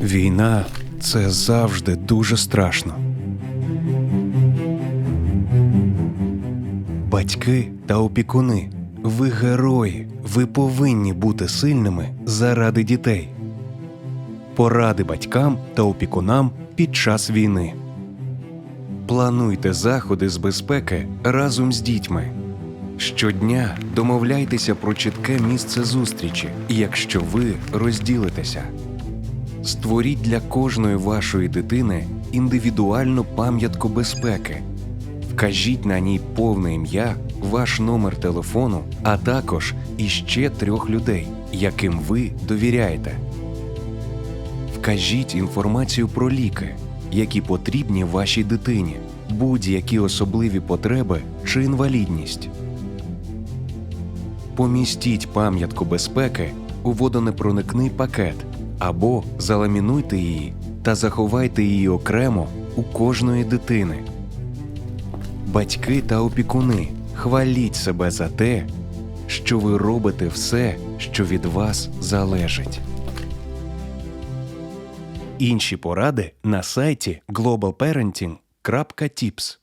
Війна це завжди дуже страшно. Батьки та опікуни, ви герої, ви повинні бути сильними заради дітей. Поради батькам та опікунам під час війни. Плануйте заходи з безпеки разом з дітьми. Щодня домовляйтеся про чітке місце зустрічі, якщо ви розділитеся. Створіть для кожної вашої дитини індивідуальну пам'ятку безпеки. Вкажіть на ній повне ім'я, ваш номер телефону, а також іще трьох людей, яким ви довіряєте. Вкажіть інформацію про ліки, які потрібні вашій дитині, будь-які особливі потреби чи інвалідність. Помістіть пам'ятку безпеки у водонепроникний пакет або заламінуйте її та заховайте її окремо у кожної дитини. Батьки та опікуни, хваліть себе за те, що ви робите все, що від вас залежить. Інші поради на сайті globalparenting.tips